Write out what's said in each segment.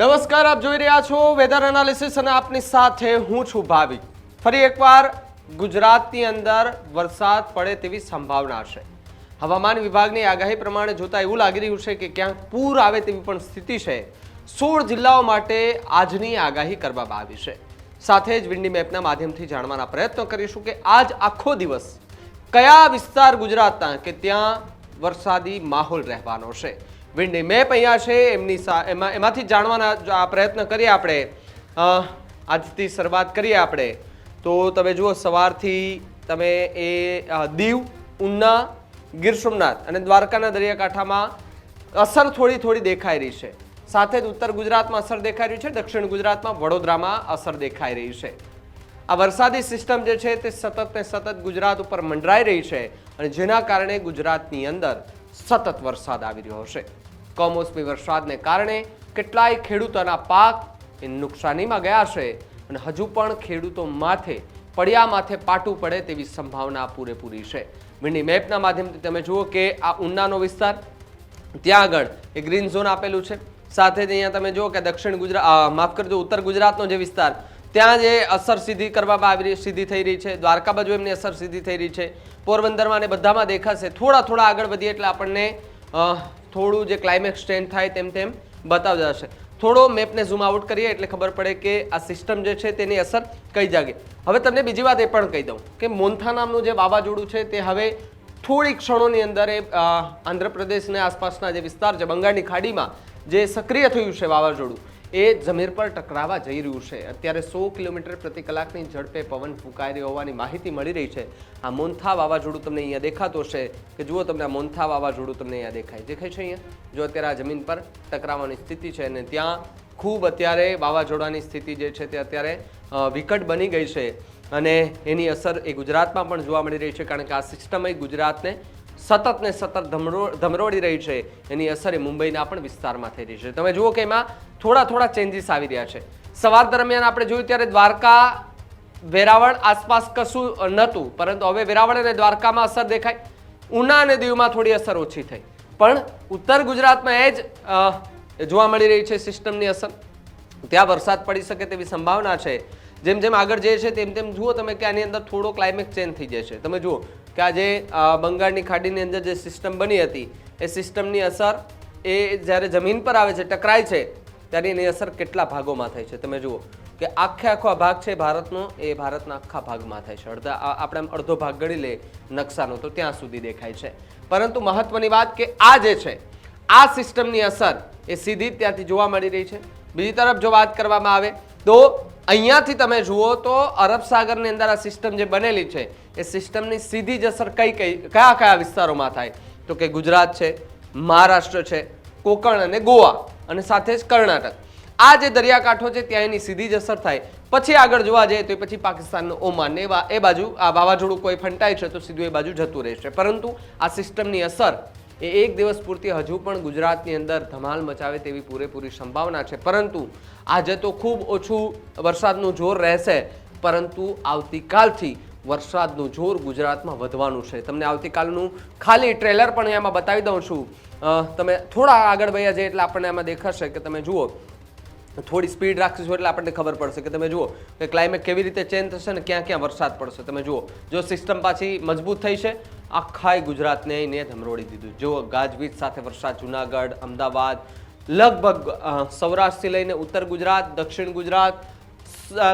નમસ્કાર, આપ જોઈ રહ્યા છો વેધર એનાલિસિસ અને આપની સાથે હું છું ભાવિક ફરી એકવાર ગુજરાતની અંદર વરસાદ પડે તેવી સંભાવના છે. હવામાન વિભાગની આગાહી પ્રમાણે જોતા એવું લાગી રહ્યું છે કે ક્યાંક પૂર આવે તેવી પણ સ્થિતિ છે. સોળ જિલ્લાઓ માટે આજની આગાહી કરવામાં આવી છે. સાથે જ વિન્ડી મેપના માધ્યમથી જાણવાના પ્રયત્નો કરીશું કે આજ આખો દિવસ કયા વિસ્તાર ગુજરાતના કે ત્યાં વરસાદી માહોલ રહેવાનો છે. વિન્ડી મેપ અહીંયા છે, એમની એમાં, એમાંથી જાણવાના આ પ્રયત્ન કરીએ આપણે આજથી શરૂઆત કરીએ આપણે, તો તમે જુઓ સવારથી તમે એ દીવ, ઉના, ગીર સોમનાથ અને દ્વારકાના દરિયાકાંઠામાં અસર થોડી થોડી દેખાઈ રહી છે. સાથે જ ઉત્તર ગુજરાતમાં અસર દેખાઈ રહી છે, દક્ષિણ ગુજરાતમાં વડોદરામાં અસર દેખાઈ રહી છે. આ વરસાદી સિસ્ટમ જે છે તે સતત ને સતત ગુજરાત ઉપર મંડરાઈ રહી છે અને જેના કારણે ગુજરાતની અંદર સતત વરસાદ આવી રહ્યો છે કમોસમી વરસાદને કારણે કેટલાય ખેડૂતોના પાક એ નુકસાનીમાં ગયા છે અને હજુ પણ ખેડૂતો માથે, પડ્યા માથે પાટું પડે તેવી સંભાવના પૂરેપૂરી છે. મિની મેપના માધ્યમથી તમે જુઓ કે આ ઉનાનો વિસ્તાર, ત્યાં આગળ એ ગ્રીન ઝોન આપેલું છે. સાથે જ અહીંયા તમે જુઓ કે દક્ષિણ ગુજરાત માફ કરજો, ઉત્તર ગુજરાતનો જે વિસ્તાર, ત્યાં જે અસર સીધી કરવામાં આવી રહી, સીધી થઈ રહી છે. દ્વારકા બાજુ એમની અસર સીધી થઈ રહી છે. પોરબંદરમાં ને બધામાં દેખાશે. થોડા થોડા આગળ વધીએ એટલે આપણને થોડું જે ક્લાઇમેક્સ ચેન્જ થાય તેમ તેમ બતાવતા હશે. થોડો મેપને ઝૂમ આઉટ કરીએ એટલે ખબર પડે કે આ સિસ્ટમ જે છે તેની અસર કઈ જાગે. હવે તમને બીજી વાત એ પણ કહી દઉં કે મોન્થા નામનું જે વાવાઝોડું છે તે હવે થોડી ક્ષણોની અંદર એ આંધ્રપ્રદેશને આસપાસના જે વિસ્તાર છે બંગાળની ખાડીમાં જે સક્રિય થયું છે વાવાઝોડું એ જમીન પર ટકરાવા જઈ રહ્યું છે. અત્યારે સો કિલોમીટર પ્રતિ કલાકની ઝડપે પવન ફૂંકાઈ રહ્યો હોવાની માહિતી મળી રહી છે. આ મોન્થા વાવાઝોડું તમને અહીંયા દેખાતો હશે કે જુઓ તમને આ મોન્થા વાવાઝોડું તમને અહીંયા દેખાય. દેખાય છે અહીંયા? જો અત્યારે આ જમીન પર ટકરાવાની સ્થિતિ છે અને ત્યાં ખૂબ અત્યારે વાવાઝોડાની સ્થિતિ જે છે તે અત્યારે વિકટ બની ગઈ છે. અને એની અસર એ ગુજરાતમાં પણ જોવા મળી રહી છે કારણ કે આ સિસ્ટમ એ ગુજરાતને સતત ને સતત ધમરો, ધમરોડી રહી છે. એની અસર એ મુંબઈના પણ વિસ્તારમાં થઈ રહી છે. તમે જુઓ કે એમાં થોડા થોડા ચેન્જીસ આવી રહ્યા છે. સવાર દરમિયાન આપણે જોયું ત્યારે દ્વારકા, વેરાવળ આસપાસ કશું નહોતું, પરંતુ હવે વેરાવળ અને દ્વારકામાં અસર દેખાય ઉના અને દીવમાં થોડી અસર ઓછી થઈ. પણ ઉત્તર ગુજરાતમાં એ જ જોવા મળી રહી છે સિસ્ટમની અસર. ત્યાં વરસાદ પડી શકે તેવી સંભાવના છે. જેમ જેમ આગળ જઈએ છે તેમ તેમ જુઓ તમે કે આની અંદર થોડો ક્લાઇમેટ ચેન્જ થઈ જાય છે. તમે જુઓ કે આજે બંગાળની ખાડીની અંદર જે સિસ્ટમ બની હતી, એ સિસ્ટમની અસર એ જ્યારે જમીન પર આવે છે, ટકરાય છે, ત્યારે એની અસર કેટલા ભાગોમાં થાય છે? તમે જુઓ કે આખે આખો આ ભાગ છે ભારતનો, એ ભારતના આખા ભાગમાં થાય છે. અડધા આપણે અડધો ભાગ ગણી લે નકશાનો તો ત્યાં સુધી દેખાય છે. પરંતુ મહત્વની વાત કે આ જે છે, આ સિસ્ટમની અસર એ સીધી ત્યાંથી જોવા મળી રહી છે. બીજી તરફ જો વાત કરવામાં આવે, તો અહીંયાથી તમે જુઓ તો અરબ સાગરની અંદર આ સિસ્ટમ જે બનેલી છે, એ સિસ્ટમની સીધી જ અસર કઈ કઈ, કયા કયા વિસ્તારોમાં થાય? તો કે ગુજરાત છે, મહારાષ્ટ્ર છે, કોકણ અને ગોવા અને સાથે જ કર્ણાટક. આ જે દરિયાકાંઠો છે, ત્યાં એની સીધી જ અસર થાય. પછી આગળ જોવા જઈએ તો પછી પાકિસ્તાનનો ઓમાન એ એ બાજુ, આ વાવાઝોડું કોઈ ફંટાય છે, તો સીધું એ બાજુ જતું રહેશે. પરંતુ આ સિસ્ટમની અસર એ એક દિવસ પૂરતી હજુ પણ ગુજરાતની અંદર ધમાલ મચાવે તેવી પૂરેપૂરી સંભાવના છે. પરંતુ આજે તો ખૂબ ઓછું વરસાદનું જોર રહેશે, પરંતુ આવતીકાલથી વરસાદનું જોર ગુજરાતમાં વધવાનું છે. તમને આવતીકાલનું ખાલી ટ્રેલર પણ એમાં બતાવી દઉં છું. તમે થોડા આગળ વયા જાય એટલે આપણને એમાં દેખાશે કે તમે જુઓ. થોડી સ્પીડ રાખીશું એટલે આપણને ખબર પડશે કે તમે જુઓ કે ક્લાઇમેટ કેવી રીતે ચેન્જ થશે ને ક્યાં ક્યાં વરસાદ પડશે. તમે જુઓ. જો સિસ્ટમ પાછી મજબૂત થઈ છે આખાય ગુજરાતને એને ધમરોડી દીધું. જો ગાજવીજ સાથે વરસાદ જુનાગઢ, અમદાવાદ, લગભગ સૌરાષ્ટ્રથી લઈને ઉત્તર ગુજરાત, દક્ષિણ ગુજરાત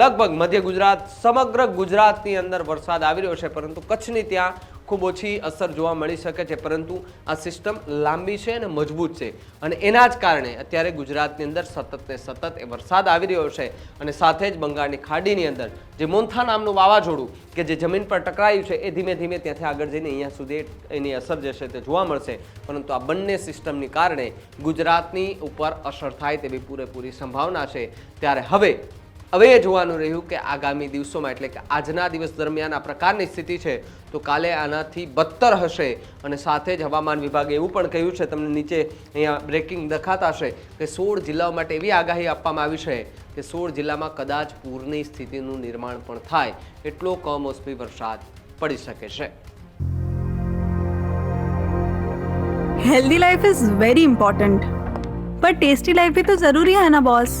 લગભગ મધ્ય ગુજરાત, સમગ્ર ગુજરાતની અંદર વરસાદ આવી રહ્યો છે. પરંતુ કચ્છની ત્યાં ખૂબ ઓછી અસર જોવા મળી શકે છે, પરંતુ આ સિસ્ટમ લાંબી છે અને મજબૂત છે. અને એના જ કારણે અત્યારે ગુજરાતની અંદર સતત ને સતત એ વરસાદ આવી રહ્યો છે અને સાથે જ બંગાળની ખાડીની અંદર જે મોન્થા નામનું વાવાઝોડું કે જે જમીન પર ટકરાયું છે, એ ધીમે ધીમે ત્યાંથી આગળ જઈને અહીંયા સુધી એની અસર જે છે તે જોવા મળશે. પરંતુ આ બંને સિસ્ટમની કારણે ગુજરાતની ઉપર અસર થાય તેવી પૂરેપૂરી સંભાવના છે. ત્યારે હવે હવે એ જોવાનું રહ્યું કે આગામી દિવસોમાં, એટલે કે આજના દિવસ દરમિયાન આ પ્રકારની સ્થિતિ છે, તો કાલે આનાથી બદતર હશે. અને સાથે જ હવામાન વિભાગે એવું પણ કહ્યું છે, તમને નીચે અહીંયા બ્રેકિંગ દેખાતા હશે કે સોળ જિલ્લાઓ માટે એવી આગાહી આપવામાં આવી છે કે સોળ જિલ્લામાં કદાચ પૂરની સ્થિતિનું નિર્માણ પણ થાય. એટલો કમોસમી વરસાદ પડી શકે છે. Healthy life is very important પર ટેસ્ટી લાઈફ બી તો જરૂરી હે ના બોસ